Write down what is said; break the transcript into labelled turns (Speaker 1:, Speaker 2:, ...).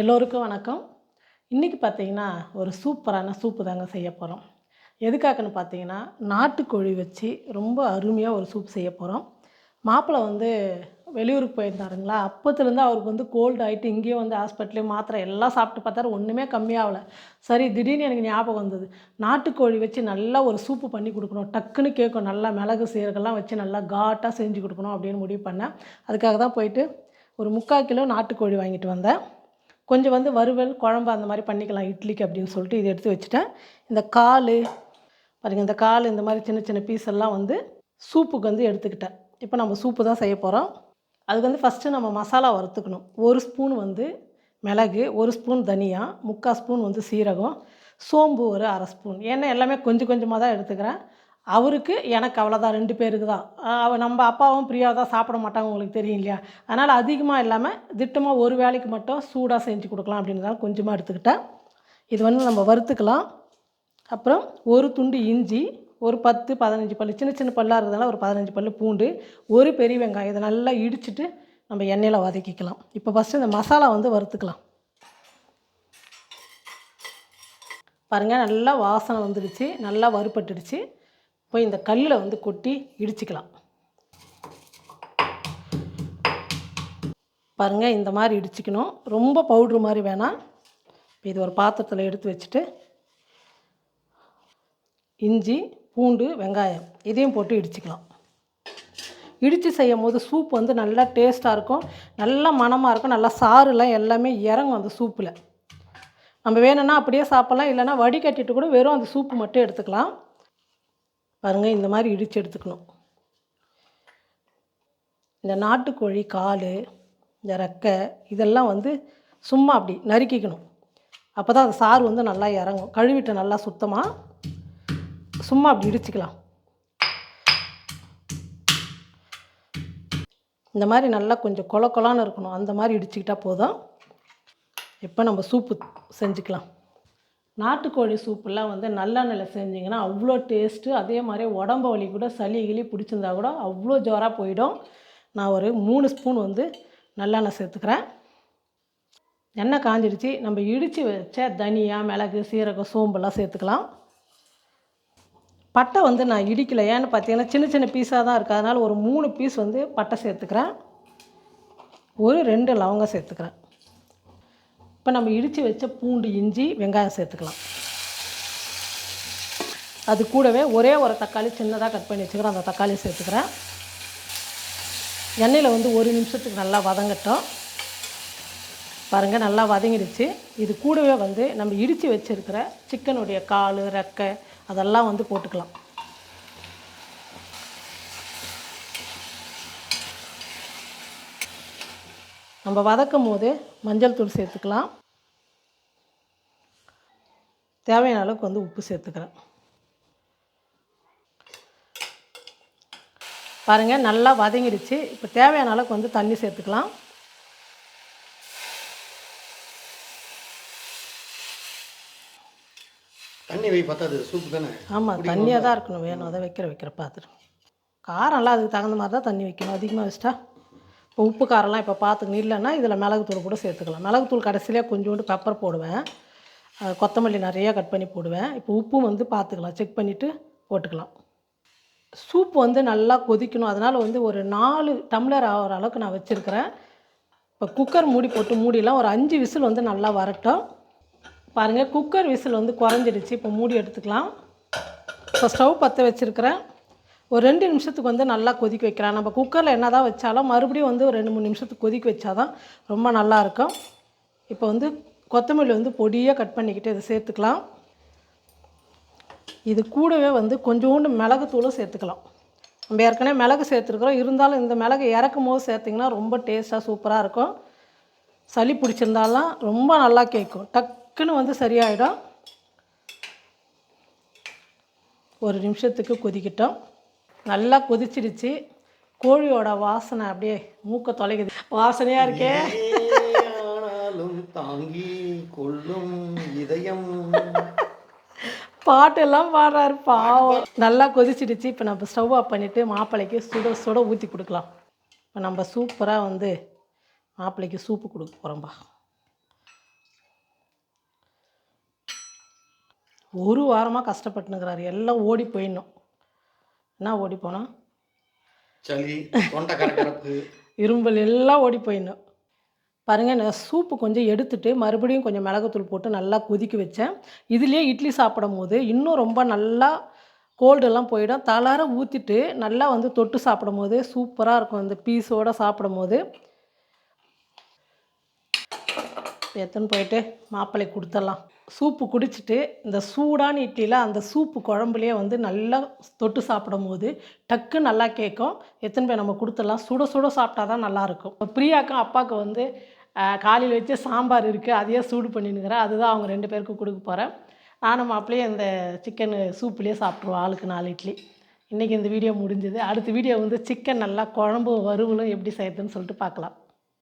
Speaker 1: எல்லோருக்கும் வணக்கம். இன்றைக்கி பார்த்தீங்கன்னா ஒரு சூப்பரான சூப்பு தாங்க செய்ய போகிறோம் எதுக்காகன்னு பார்த்தீங்கன்னா நாட்டுக்கோழி வச்சு ரொம்ப அருமையாக ஒரு சூப் செய்ய போகிறோம் மாப்பிள்ளை வந்து வெளியூருக்கு போயிருந்தாருங்களா? அப்போத்துலேருந்து அவருக்கு வந்து கோல்டு ஆகிட்டு இங்கேயே வந்து ஹாஸ்பிட்டலே மாத்திரை எல்லாம் சாப்பிட்டு பார்த்தாரு. ஒன்றுமே கம்மியாகலை சரி திடீர்னு எனக்கு ஞாபகம் வந்தது. நாட்டுக்கோழி வச்சு நல்லா ஒரு சூப்பு பண்ணி கொடுக்கணும். டக்குன்னு கேட்கும். நல்லா மிளகு சீரகெல்லாம் வச்சு நல்லா காட்டாக செஞ்சு கொடுக்கணும் அப்படின்னு முடிவு பண்ணேன். அதுக்காக தான் போயிட்டு ஒரு முக்கால் கிலோ நாட்டுக்கோழி வாங்கிட்டு வந்தேன். கொஞ்சம் வந்து வறுவல் குழம்பு அந்த மாதிரி பண்ணிக்கலாம் இட்லிக்கு அப்படின்னு சொல்லிட்டு இதை எடுத்து வச்சுட்டேன். இந்த கால் பாருங்கள் இந்த கால் இந்த மாதிரி சின்ன சின்ன பீஸ் எல்லாம் வந்து சூப்புக்கு வந்து எடுத்துக்கிட்டேன். இப்போ நம்ம சூப்பு தான் செய்ய போகிறோம் அதுக்கு வந்து ஃபஸ்ட்டு நம்ம மசாலா வறுத்துக்கணும். ஒரு ஸ்பூன் வந்து மிளகு ஒரு ஸ்பூன் தனியா முக்கால் ஸ்பூன் வந்து சீரகம் சோம்பு ஒரு அரை ஸ்பூன். ஏன்னா எல்லாமே கொஞ்சம் கொஞ்சமாக தான் எடுத்துக்கிறேன். அவருக்கு எனக்கு அவ்வளோதான் ரெண்டு பேருக்கு தான். அவ நம்ம அப்பாவும் பிரியாவும் தான் சாப்பிட மாட்டாங்க உங்களுக்கு தெரியும் இல்லையா? அதனால் அதிகமாக இல்லாமல் திட்டமாக ஒரு வேலைக்கு மட்டும் சூடாக செஞ்சு கொடுக்கலாம் அப்படின்றதால கொஞ்சமாக எடுத்துக்கிட்டேன். இது வந்து நம்ம வறுத்துக்கலாம். அப்புறம் ஒரு துண்டு இஞ்சி ஒரு பத்து பதினஞ்சு பல் சின்ன சின்ன பல்லாக இருக்கிறதுனால ஒரு பதினஞ்சு பல் பூண்டு ஒரு பெரிய வெங்காயம். இதை நல்லா இடிச்சிட்டு நம்ம எண்ணெயில் வதக்கிக்கலாம். இப்போ ஃபஸ்ட்டு இந்த மசாலா வந்து வறுத்துக்கலாம். பாருங்கள் நல்லா வாசனை வந்துடுச்சு. நல்லா வறுப்பட்டுடுச்சு போய் இந்த கல்லில் வந்து கொட்டி இடிச்சுக்கலாம். பாருங்கள் இந்த மாதிரி இடிச்சிக்கணும். ரொம்ப பவுட்ரு மாதிரி வேணாம். இப்போ இது ஒரு பாத்திரத்தில் எடுத்து வச்சுட்டு இஞ்சி பூண்டு வெங்காயம் இதையும் போட்டு இடிச்சிக்கலாம். இடித்து செய்யும் போது சூப் வந்து நல்லா டேஸ்ட்டாக இருக்கும். நல்லா மணமாக இருக்கும். நல்லா சாறுலாம் எல்லாமே இறங்கும் அந்த சூப்பில் நம்ம வேணும்னா அப்படியே சாப்பிட்லாம். இல்லைன்னா வடிகட்டிட்டு கூட வெறும் அந்த சூப்பு மட்டும் எடுத்துக்கலாம். பாருங்கள் இந்த மாதிரி இடித்து எடுத்துக்கணும். இந்த நாட்டுக்கோழி கால் இந்த ரெக்கை இதெல்லாம் வந்து சும்மா அப்படி நறுக்கிக்கணும். அப்போ தான் அந்த சாறு வந்து நல்லா இறங்கும். கழுவிட்டு நல்லா சுத்தமாக சும்மா அப்படி இடிச்சுக்கலாம். இந்த மாதிரி நல்லா கொஞ்சம் கொல கொலான்னு இருக்கணும். அந்த மாதிரி இடிச்சிக்கிட்டால் போதும். இப்போ நம்ம சூப்பு செஞ்சுக்கலாம். நாட்டுக்கோழி சூப்பெல்லாம் வந்து நல்லெண்ணெயில் செஞ்சிங்கன்னா அவ்வளோ டேஸ்ட்டு. அதே மாதிரி உடம்பு வலி கூட சளி கிளி பிடிச்சிருந்தா கூட அவ்வளோ ஜோராக போயிடும். நான் ஒரு மூணு ஸ்பூன் வந்து நல்லெண்ணெய் சேர்த்துக்கிறேன். எண்ணெய் காஞ்சிடுச்சு நம்ம இடித்து வச்ச தனியா மிளகு சீரகம் சோம்பெல்லாம் சேர்த்துக்கலாம். பட்டை வந்து நான் இடிக்கலை. ஏன்னு பார்த்தீங்கன்னா சின்ன சின்ன பீஸாக தான் இருக்குது அதனால் ஒரு மூணு பீஸ் வந்து பட்டை சேர்த்துக்கிறேன். ஒரு ரெண்டு லவங்கம் சேர்த்துக்கிறேன். இப்போ நம்ம இடித்து வச்ச பூண்டு இஞ்சி வெங்காயம் சேர்த்துக்கலாம். அது கூடவே ஒரே ஒரு தக்காளி சின்னதாக கட் பண்ணி வச்சுக்கிறேன். அந்த தக்காளி சேர்த்துக்கிறேன். எண்ணெயில் வந்து ஒரு நிமிஷத்துக்கு நல்லா வதங்கட்டும். பாருங்கள் நல்லா வதங்கிடுச்சு. இது கூடவே வந்து நம்ம இடித்து வச்சுருக்கிற சிக்கனுடைய கால் ரெக்கை அதெல்லாம் வந்து போட்டுக்கலாம். நம்ம வதக்கும் போது மஞ்சள் தூள் சேர்த்துக்கலாம். தேவையான அளவுக்கு வந்து உப்பு சேர்த்துக்கிறேன். பாருங்கள் நல்லா வதங்கிடுச்சு. இப்போ தேவையான அளவுக்கு வந்து தண்ணி சேர்த்துக்கலாம்.
Speaker 2: தண்ணி வை பத்தாது சூப்பு தானே?
Speaker 1: ஆமாம் தண்ணியாக தான் இருக்கணும். வேணும். அதை வைக்கிற வைக்கிற பாத்திரம். காரம்லாம் அதுக்கு தகுந்த மாதிரி தான் தண்ணி வைக்கணும். அதிகமாக வச்சிட்டா இப்போ உப்பு காரம்லாம் இப்போ பார்த்துக்கணும் இல்லைன்னா இதில் மிளகுத்தூள் கூட சேர்த்துக்கலாம். மிளகுத்தூள் கடைசியிலே கொஞ்சோண்டு பெப்பர் போடுவேன். கொத்தமல்லி நிறையா கட் பண்ணி போடுவேன். இப்போ உப்பும் வந்து பார்த்துக்கலாம் செக் பண்ணிவிட்டு போட்டுக்கலாம். சூப் வந்து நல்லா கொதிக்கணும். அதனால் வந்து ஒரு நாலு டம்ளர் ஆகிற அளவுக்கு நான் வச்சுருக்கிறேன். இப்போ குக்கர் மூடி போட்டு மூடிலாம் ஒரு அஞ்சு விசில் வந்து நல்லா வரட்டும். பாருங்கள் குக்கர் விசில் வந்து குறைஞ்சிடுச்சு. இப்போ மூடி எடுத்துக்கலாம். இப்போ ஸ்டவ் பற்ற வச்சுருக்கிறேன். ஒரு ரெண்டு நிமிஷத்துக்கு வந்து நல்லா கொதிக்க வைக்கலாம். நம்ம குக்கரில் என்ன தான் வச்சாலும் மறுபடியும் வந்து ஒரு ரெண்டு மூணு நிமிஷத்துக்கு கொதிக்க வச்சாதான் ரொம்ப நல்லாயிருக்கும் இப்போ வந்து கொத்தமல்லி வந்து பொடியாக கட் பண்ணிக்கிட்டு இதை சேர்த்துக்கலாம். இது கூடவே வந்து கொஞ்சோண்டு மிளகுத்தூளும் சேர்த்துக்கலாம். நம்ம ஏற்கனவே மிளகு சேர்த்துருக்குறோம். இருந்தாலும் இந்த மிளகு இறக்கும் போது சேர்த்திங்கன்னா ரொம்ப டேஸ்ட்டாக சூப்பராக இருக்கும். சளி பிடிச்சிருந்தாலாம் ரொம்ப நல்லா கேட்கும். டக்குன்னு வந்து சரியாயிடும். ஒரு நிமிஷத்துக்கு கொதிக்கட்டும். நல்லா கொதிச்சிடுச்சு. கோழியோட வாசனை அப்படியே மூக்க தொலைக்குது. வாசனையாக இருக்கே.
Speaker 2: தாங்கி கொள்ளும் இதயம்.
Speaker 1: பாட்டெல்லாம் பாடுறாரு பாவம். நல்லா கொதிச்சிடுச்சு. இப்போ நம்ம ஸ்டவ் ஆஃப் பண்ணிவிட்டு மாப்பிள்ளைக்கு சுட சுட ஊற்றி கொடுக்கலாம். இப்போ நம்ம சூப்பராக வந்து மாப்பிள்ளைக்கு சூப்பு கொடுக்க போகிறோம்பா ஒரு வாரமாக கஷ்டப்பட்டுனுக்கிறாரு. எல்லாம் ஓடி போயிடணும். என்ன ஓடி போனோம்
Speaker 2: சளி தொண்டை கரகரப்பு.
Speaker 1: இரும்பல் எல்லாம் ஓடி போயிடணும் பாருங்கள் நான் சூப்பு கொஞ்சம் எடுத்துட்டு மறுபடியும் கொஞ்சம் மிளகுத்தூள் போட்டு நல்லா கொதிக்க வச்சேன். இதுலேயே இட்லி சாப்பிடும் போது இன்னும் ரொம்ப நல்லா கோல்டெல்லாம் போயிடும். தளார ஊற்றிட்டு நல்லா வந்து தொட்டு சாப்பிடும் போது சூப்பராக இருக்கும். இந்த பீஸோடு சாப்பிடும் போது எடுத்துன்னு போயிட்டு? மாப்பிள்ளை கொடுத்துடலாம். சூப்பு குடிச்சிட்டு இந்த சூடான இட்லியில் அந்த சூப்பு குழம்புலேயே வந்து நல்லா தொட்டு சாப்பிடும் போது டக்கு நல்லா கேட்கும். எத்தனை பேர் நம்ம கொடுத்துடலாம். சுட சுட சாப்பிட்டா தான் நல்லாயிருக்கும் இப்போ பிரியாக்கும் அப்பாவுக்கு வந்து காலையில் வச்சு சாம்பார் இருக்குது அதையே சூடு பண்ணினுக்கிறேன். அதுதான் அவங்க ரெண்டு பேருக்கும் கொடுக்க போகிறேன் நானும் மாப்பிள்ளையே இந்த சிக்கன் சூப்புலேயே சாப்பிட்ருவோம் ஆளுக்கு நாலு இட்லி. இன்றைக்கி இந்த வீடியோ முடிஞ்சுது. அடுத்த வீடியோ வந்து சிக்கன் நல்லா குழம்பு வறுவலும் எப்படி செய்யறதுன்னு சொல்லிட்டு பார்க்கலாம்.